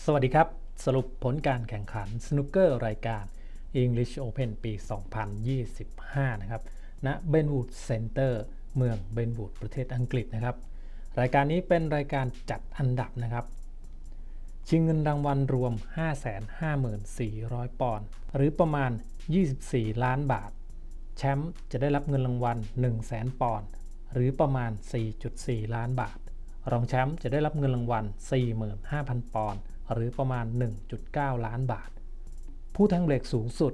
สวัสดีครับ สรุปผลการแข่งขันสนุกเกอร์รายการ English Open ปี 2025 นะครับณเบนวูดเซ็นเตอร์เมืองเบนวูดประเทศอังกฤษนะครับ รายการนี้เป็นรายการจัดอันดับนะครับ ชิงเงินรางวัลรวม 554,000 ปอนด์หรือประมาณ 24 ล้านบาท แชมป์จะได้รับเงินรางวัล 100,000 ปอนด์หรือประมาณ 4.4 ล้านบาท รองแชมป์จะได้รับเงินรางวัล 45,000 ปอนด์ หรือประมาณ 1.9 ล้านบาท ผู้แทงเบรกสูงสุด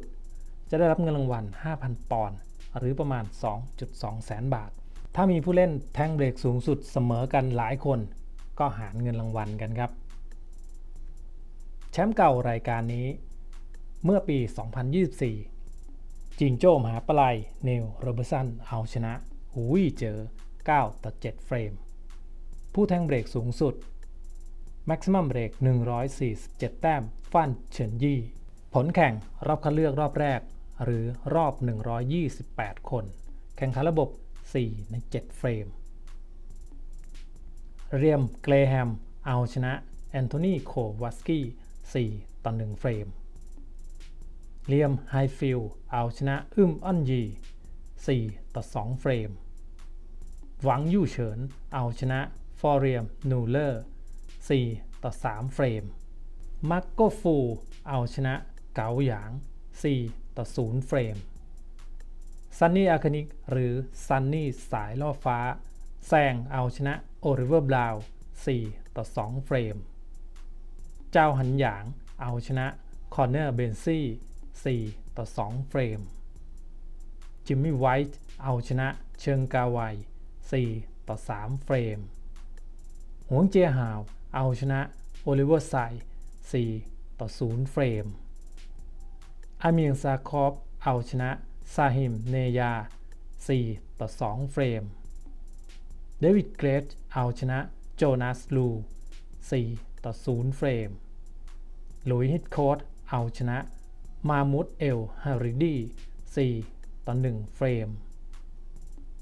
จะได้รับเงินรางวัล 5,000 ปอนด์หรือประมาณ 2.2 แสนบาท ถ้ามีผู้เล่นแทงเบรกสูงสุดเสมอกันหลายคน ก็หารเงินรางวัลกันครับ แชมป์เก่ารายการนี้ เมื่อปี 2024 จิงโจ้มหาปลายเนลโรเบร์สันเอาชนะ หูวี่เจอ 9 ต่อ 7 เฟรม ผู้แทงเบรกสูงสุด Maximum Break 147 แต้ม ฟันเฉินยี่ ผลแข่งรอบคัดเลือกรอบแรก หรือรอบ 128 คน แข่งขันระบบ 4 ใน 7 เฟรม เรียมเกรแฮม เอาชนะ แอนโทนีโควาสกี้ 4 ต่อ 1 เฟรม เรียมไฮฟิลเอาชนะอึมอันยี 4 ต่อ 2 เฟรม หวังยู่เฉิน เอาชนะฟอร์เรียมนูเลอร์ 4 ต่อ 3 เฟรม มักโกฟูเอาชนะเกาหยาง 4 ต่อ 0 เฟรม ซันนี่อาคานิกหรือซันนี่สายล่อฟ้าแซงเอาชนะโอริเวอร์บราว 4 ต่อ 2 เฟรม เจ้าหันหยางเอาชนะคอนเนอร์เบนซี่ 4 ต่อ 2 เฟรม จิมมี่ไวท์เอาชนะเชิงกาไว4 ต่อ 3 เฟรม หวงเจียหาว เอาชนะโอลิเวอร์ไซ4ต่อ 0 เฟรม อาเมียงซาคอฟเอาชนะซาฮิมเนยา 4 ต่อ 2 เฟรม เดวิดเกรชเอาชนะโจนาสลู 4 ต่อ 0 เฟรม หลุยส์ฮิตโคดเอาชนะมามุดเอลฮาริดี4 ต่อ 1 เฟรม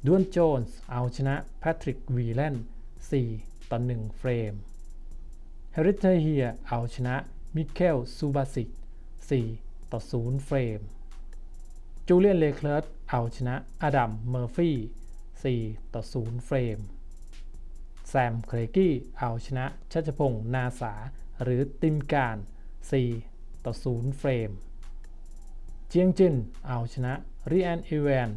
ดวนโจนส์เอาชนะแพทริกวีแลน4 ต่อ 1 เฟรม เฮริเทเฮียเอาชนะมิเคลซูบาสิก4 ต่อ 0 เฟรม จูเลียนเลเคลร์เอาชนะอดัมเมอร์ฟี่ 4 ต่อ 0 เฟรม แซมเครกี้เอาชนะชัชพงศ์นาสา หรือติมการ 4 ต่อ 0 เฟรม เจียงจินเอาชนะริแอนอีแวน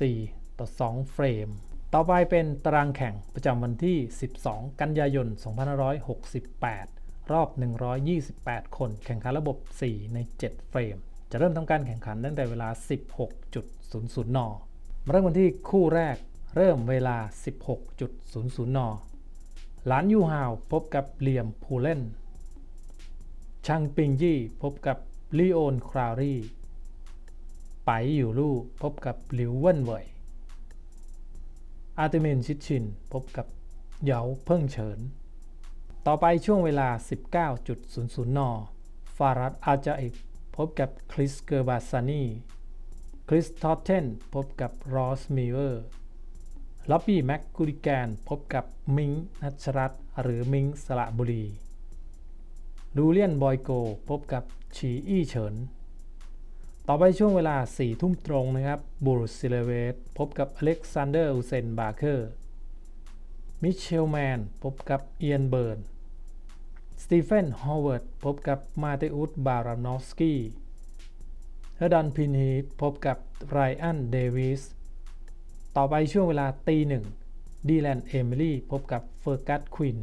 4 ต่อ 2 เฟรม ต่อไปเป็นตารางแข่งประจำวันที่ 12 กันยายน 2568 รอบ 128 คน แข่งขันระบบ 4 ใน 7 เฟรม จะเริ่มทำการแข่งขันตั้งแต่เวลา 16.00 น มาเริ่มกันที่คู่แรก เริ่มเวลา 16.00 น หลานยูฮาวพบกับเหลี่ยมพูเลนชังปิงยี่พบกับลีโอนคราวรีไปอยู่ลู่พบกับหลิวเว่นเว่ย อาร์ติเมนชิดชิน พบกับเหยาเพิ่งเฉิน ต่อไปช่วงเวลา 19.00 น ฟารัดอาจาอิกพบกับคริสเกอร์บาซานีคริสทอตเทนพบกับรอสมิเวอร์ล็อบบี้แม็กกูริแกนพบกับมิงนัชรัตน์หรือมิงสระบุรี ลูเลียนบอยโก พบกับชีอี้เฉิน ต่อไปช่วงเวลา 4 ทุ่มตรงนะครับบูรซิเลเวสพบกับอเล็กซานเดอร์อุเซนบาร์เคอร์มิเชลแมนพบกับเอียนเบิร์นสตีเฟนฮอวเวิร์ดพบกับมาเตอุสบารานอฟสกี้เฮดันพินฮีทพบกับไรอันเดวิสต่อไปช่วงเวลาตีหนึ่งดีแลนเอมิลี่พบกับเฟอร์กัสควิน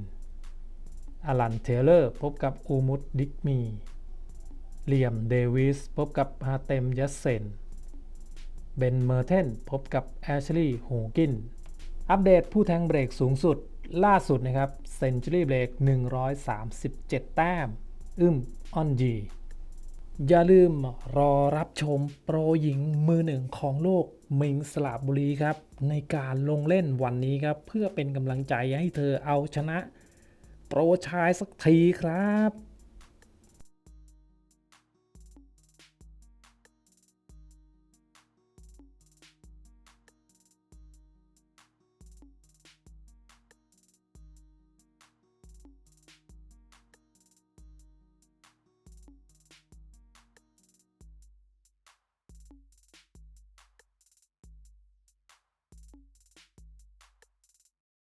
อลันเทเลอร์พบกับอูมุดดิกมี เลียมเดวิสพบกับฮาเต็มยัสเซน เบนเมอร์เทนพบกับแอชลีย์ฮูกิน อัปเดตผู้แทงเบรกสูงสุดล่าสุดนะครับเซนจูรี่เบรก137 แต้ม อึมออนจีอย่าลืมรอรับชมโปรหญิงมือหนึ่งของโลกมิงสระบุรีครับ ในการลงเล่นวันนี้ครับ เพื่อเป็นกำลังใจให้เธอเอาชนะ โปรชายสักทีครับ